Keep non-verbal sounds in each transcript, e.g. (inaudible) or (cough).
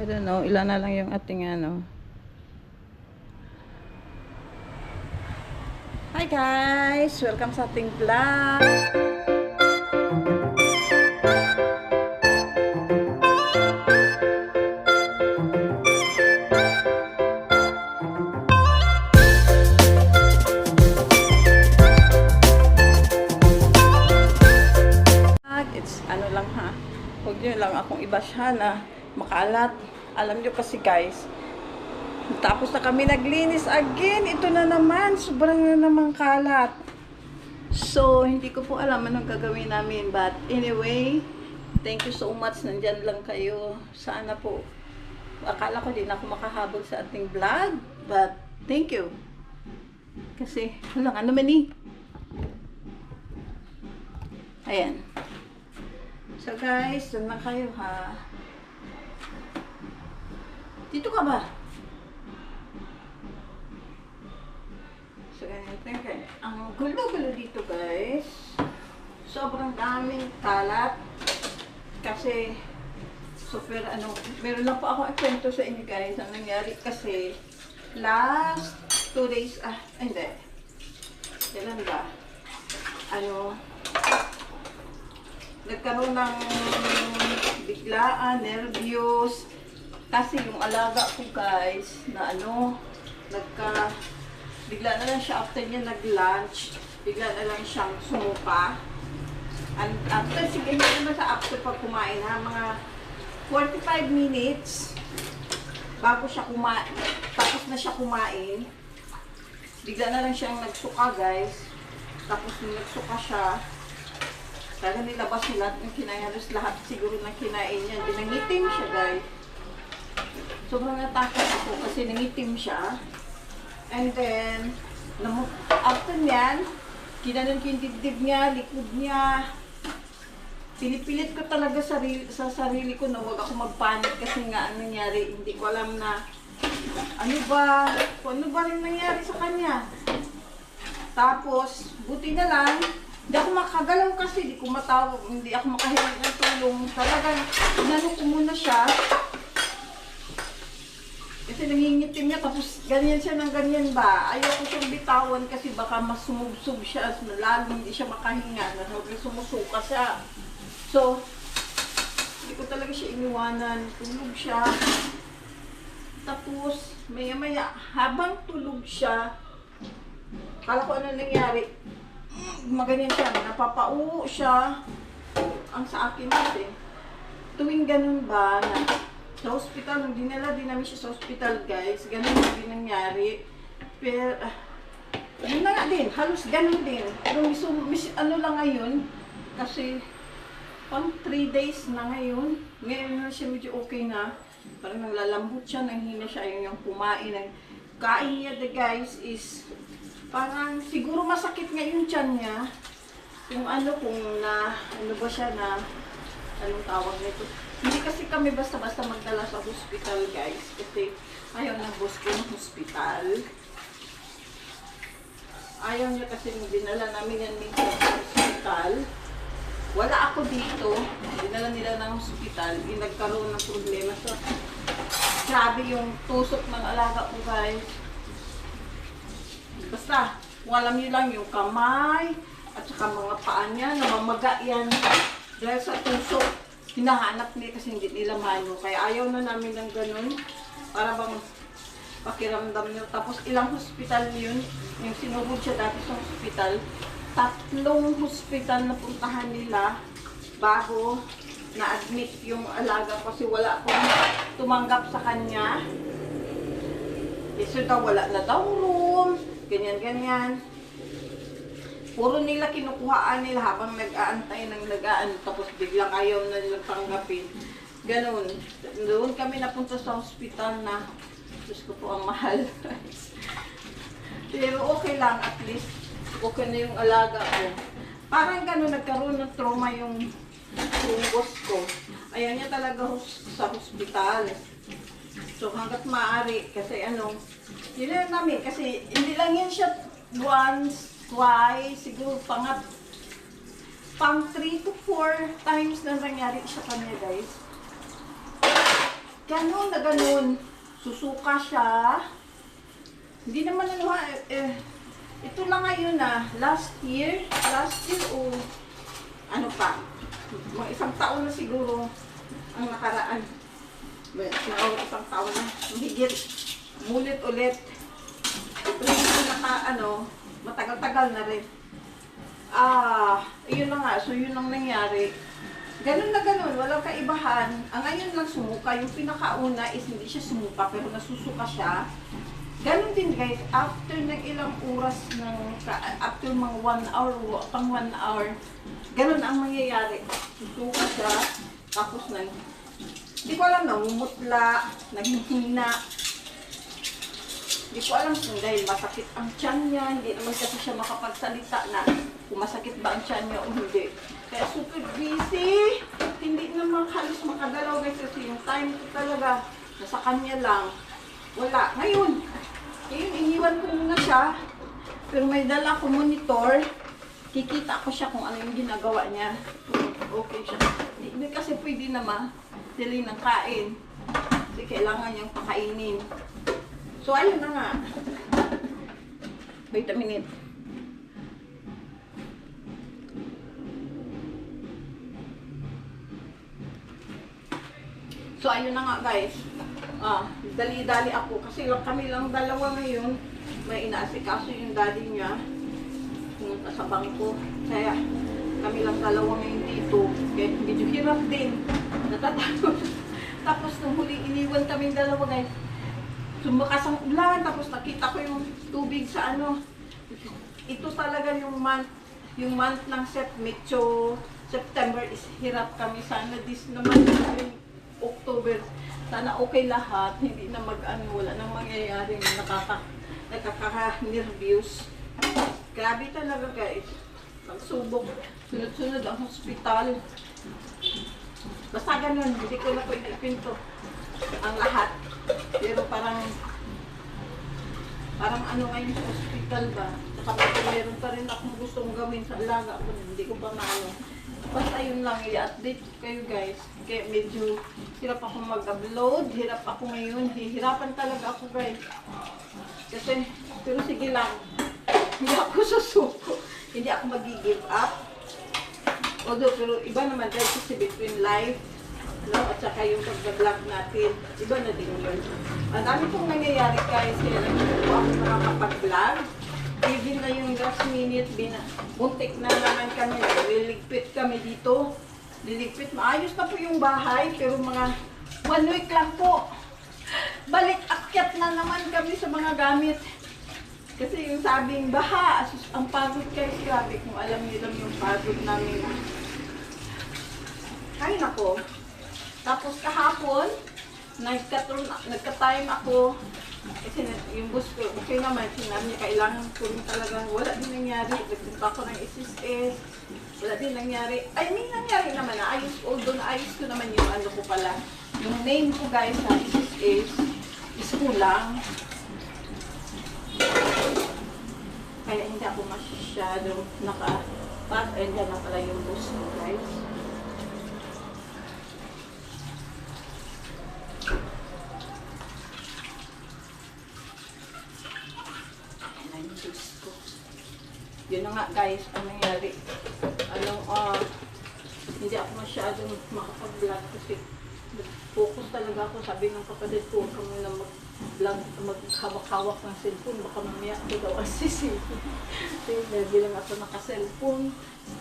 I don't know, ilan na lang yung ating ano. Hi guys! Welcome sa ating vlog! It's ano lang ha. Huwag nyo lang akong ibasya na makalat. Alam nyo kasi guys, tapos na kami naglinis again. Ito na naman. Sobrang na naman kalat. So, hindi ko po alam anong gagawin namin. But anyway, thank you so much. Nandyan lang kayo. Sana po. Akala ko din ako makahabol sa ating vlog. But thank you. Kasi, wala ano man eh. Ayan. So guys, doon lang kayo ha. Dito ka ba? So ganito yung. Ang gulo-gulo dito guys. Sobrang daming kalat. Kasi super ano, meron lang po ako ikwento sa inyo guys. Ang nangyari kasi last two days, ah, hindi. Kailan ba? Ano, nagkaroon ng biglaan, nervyos. Kasi yung alaga ko guys, na ano, nagka, bigla na lang siya after niya nag-lunch, bigla na lang siyang sumupa. And after, sige hindi naman sa after pag kumain ha, mga 45 minutes bago siya kumain, tapos na siya kumain, bigla na lang siyang nagsuka guys. Tapos nung nagsuka siya, Talaga nilabas niya lahat ng kinain. Halos lahat siguro ng kinain niya. Di nangitim siya, guys. Sobrang natakot ako kasi nangitim siya. And then, after niyan, kinanon ko yung dibdib niya, likod niya. Pinipilit ko talaga sarili, sa sarili ko na huwag ako magpanik kasi nga ang nangyari, hindi ko alam na ano ba, ano ba rin nangyari sa kanya. Tapos, buti na lang, hindi ako makagalaw kasi, hindi ko matawag, hindi ako makahilang ng tulong. Talagang, inano ko muna siya. Kasi nangingitim niya, tapos ganyan siya ng ganyan ba. Ayaw ko siyang bitawan kasi baka mas sumubsob siya, lalo hindi siya makahinga, na sumusuka siya. So, hindi ko talaga siya iniwanan. Tulog siya. Tapos, maya-maya, habang tulog siya, kala ko ano nangyari, maganyan siya, napapauo siya. Ang sa akin kasi, tuwing ganun ba, na sa hospital, nung dinala din namin siya sa hospital, guys, ganun din nangyari. Pero, ah, yun na nga din, halos ganun din. Pero mis, mis, ano lang ngayon, kasi, pang 3 days na ngayon, ngayon na siya medyo okay na. Parang naglalambot siya, nanghina siya, ayun yung kumain. Ang kain niya, the guys, is parang siguro masakit nga yung tiyan niya. Yung ano kung na, ano ba siya na, anong tawag nito. Kasi kami basta-basta magdala sa hospital guys. Kasi ayaw ng boss ko ng hospital. Ayaw niya kasi dinala namin yan minsan sa hospital. Wala ako dito. Dinala nila ng hospital. Yung nagkaroon ng problema. So, grabe yung tusok ng alaga ko guys. Basta, kung alam niyo lang yung kamay at saka mga paa niya, namamaga yan. Dahil sa tusok, hinahanap niya kasi hindi nila mano. Kaya ayaw na namin ng ganun. Para bang pakiramdam niyo. Tapos ilang hospital yun, yung sinugod siya dati sa hospital. Tatlong hospital na puntahan nila bago na-admit yung alaga kasi wala akong tumanggap sa kanya. Eh, so daw wala na daw room, ganyan-ganyan. Puro nila kinukuhaan nila habang nag-aantay ng nag-aan, tapos biglang ayaw na nilang tanggapin. Ganun. Doon kami napunta sa hospital na, Diyos ko po ang mahal. (laughs) Pero okay lang, at least okay na yung alaga ko. Parang ganun, nagkaroon ng trauma yung boss ko. Ayaw niya talaga sa hospital. So hanggat maaari, kasi ano, yun namin, kasi hindi lang yan siya once, twice, siguro pangat, pang 3 to 4 times na nangyari siya kanya guys. ganun na ganun. Susuka siya. Hindi naman ano ha, eh, eh, ito lang ngayon na, last year, last year o ano pa, mga isang taon na siguro ang nakaraan. Well, na isang taon na, higit, mulit ulit. Ito yung pinaka, ano, matagal-tagal na rin. Ah, yun na nga, so yun ang nangyari. Ganun na ganun, walang kaibahan. Ang ngayon lang sumuka, yung pinakauna is hindi siya sumuka, pero nasusuka siya. Ganun din guys, after ng ilang oras ng, after mga one hour, o pang one hour, ganun ang mangyayari. Susuka siya, tapos nang, hindi ko alam, namumutla, naghihina. Hindi ko alam kung dahil masakit ang tiyan niya, hindi naman kasi siya makapagsalita na kung masakit ba ang tiyan niya o hindi. Kaya super busy, hindi naman halos makagalaw guys kasi yung time ko talaga, nasa kanya lang. Wala. Ngayon, ngayon iniwan ko muna siya, pero may dala ko monitor, kikita ko siya kung ano yung ginagawa niya. Okay siya. Hindi, kasi pwede naman sili ng kain. Kasi kailangan niyang pakainin. So, ayun na nga. Wait a minute. So, ayun na nga guys. Ah, dali-dali ako. Kasi lang kami lang dalawa ngayon. May inaasikaso yung daddy niya. Pumunta sa bangko. Kaya, kami lang dalawa ngayon dito. Kaya medyo hirap din. Natatakot. (laughs) Tapos nung huli iniwan kaming dalawa guys. Sumakas ang ulan. Tapos nakita ko yung tubig sa ano. Ito talaga yung month yung month ng Sep medyo September is hirap kami. Sana this naman yung October sana okay lahat. Hindi na mag ano wala nang mangyayari na nakaka nakaka-nervous. Grabe talaga guys. Pagsubok. Sunod-sunod ang hospital. Basta ganun hindi ko na pwede ipinto ang lahat pero parang parang ano ngayon sa hospital ba? Saka meron pa rin akong gustong gawin sa alaga ko hindi ko pa maano basta yun lang i-update kayo guys. Kaya medyo hirap ako mag-upload hirap ako ngayon. Hihirapan talaga ako guys. Kasi pero sige lang. Hindi ako (laughs) susuko. Hindi ako mag-give up. Although pero iba naman guys kasi between life no, at saka yung pag-vlog natin, iba na din yun. Ang dami pong nangyayari guys, kaya hindi po ako nakakapag-vlog. Even na yung last minute, bina, muntik na naman kami, liligpit kami dito. Liligpit, maayos na po yung bahay, pero mga one week lang po. Balik akyat na naman kami sa mga gamit. Kasi yung sabing baha, asus, ang pagod guys, grabe kung alam niyo lang yung pagod namin. Ay nako, tapos kahapon, nagka-turn, nagka-time ako. Kasi na- yung bus ko, okay naman, sinabi niya, kailangan ko rin talaga, wala din nangyari. Nagpunta ako ng SSS, wala din nangyari. Ay, may nangyari naman, naayos, although naayos ko naman yung ano ko pala. Yung name ko guys sa SSS is kulang. Kaya hindi ako masyadong naka, pat, and na pala yung bus ko guys. Ay, Diyos ko. Yun na nga guys, ang nangyari. Anong, ah, hindi ako masyadong makapag-vlog kasi focus talaga ako. Sabi ng kapatid ko, huwag ka muna mag-vlog, maghawak-hawak ng cellphone. Baka mamaya ako daw assissin. (laughs) Kasi lagi lang ako naka-cellphone.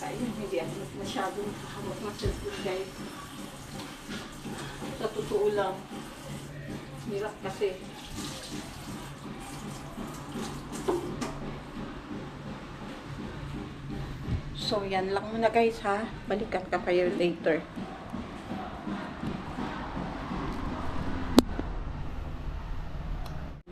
Kaya hindi ako masyadong hawak ng cellphone guys. Sa totoo lang. Hirap kasi. So, yan lang muna guys ha. Balikan ka kayo later.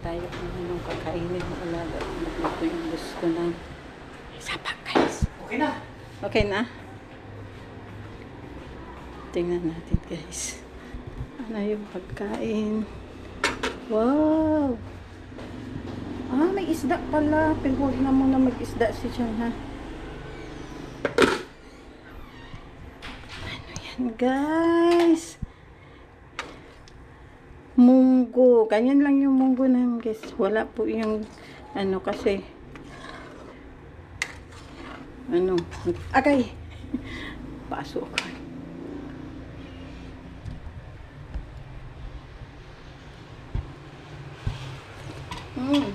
Tayo kung anong kakainin mo alaga. Nagluto yung gusto ng sapak guys. Okay na. Okay na? Tingnan natin guys. Ano yung pagkain? Wow! Ah, may isda pala. Pero huwag na muna mag-isda si Chan ha. Guys? Ganyan lang yung munggo namin guys. Wala po yung ano kasi. Ano? Agay. (laughs) Pasok hmm.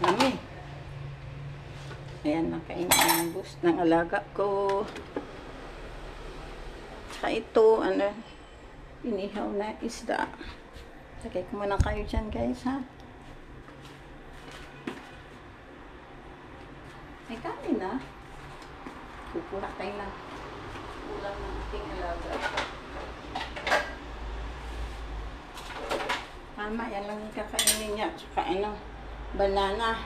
Dami. Ayan nakain ang bus ng alaga ko ito, ano, inihaw na isda. Lagay ko muna kayo dyan, guys, ha? May kanin, ha? Kukuha tayo na ulam ng ating alaga. Tama, yan lang yung kakainin niya. Tsaka ano, banana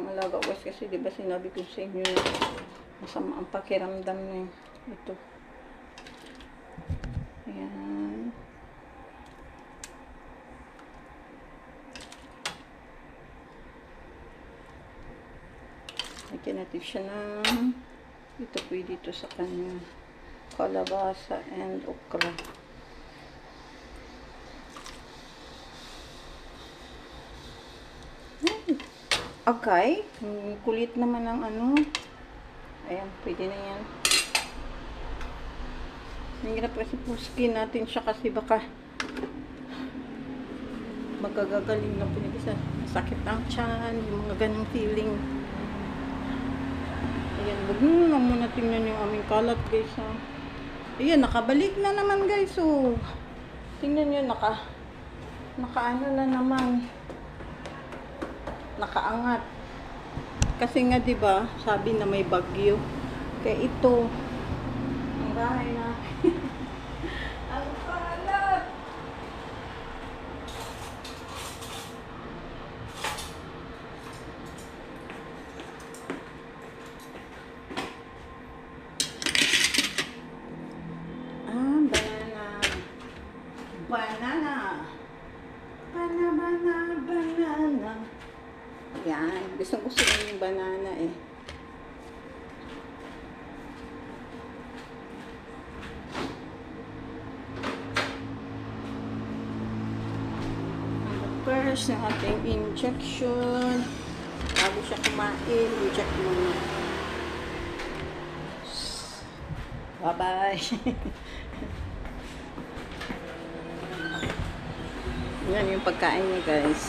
ang mga kaingin ng alaga ko kasi di ba sinabi ko sa inyo na masama ang pakiramdam na ito. Ayan. Lagyan natin siya ng ito pwede ito sa kanya kalabasa and okra. Okay. Kulit naman ng ano. Ayan, pwede na yan. Ang hirap kasi puskin natin siya kasi baka magagagaling na po isa. Sakit ang tiyan, yung mga ganong feeling. Ayan, wag nyo lang muna tingnan yung aming kalat guys ha. Ayan, nakabalik na naman guys oh. Tingnan nyo, naka, nakaano na naman nakaangat. Kasi nga 'di ba, sabi na may bagyo. Kaya ito ang bahay na. ang kalat. Ah, banana. Banana. Banana, banana, banana. Yan. Gusto gusto ko yung banana eh. First, ng ating injection. Bago siya kumain, inject muna. Bye-bye. (laughs) Yan yung pagkain niya, guys.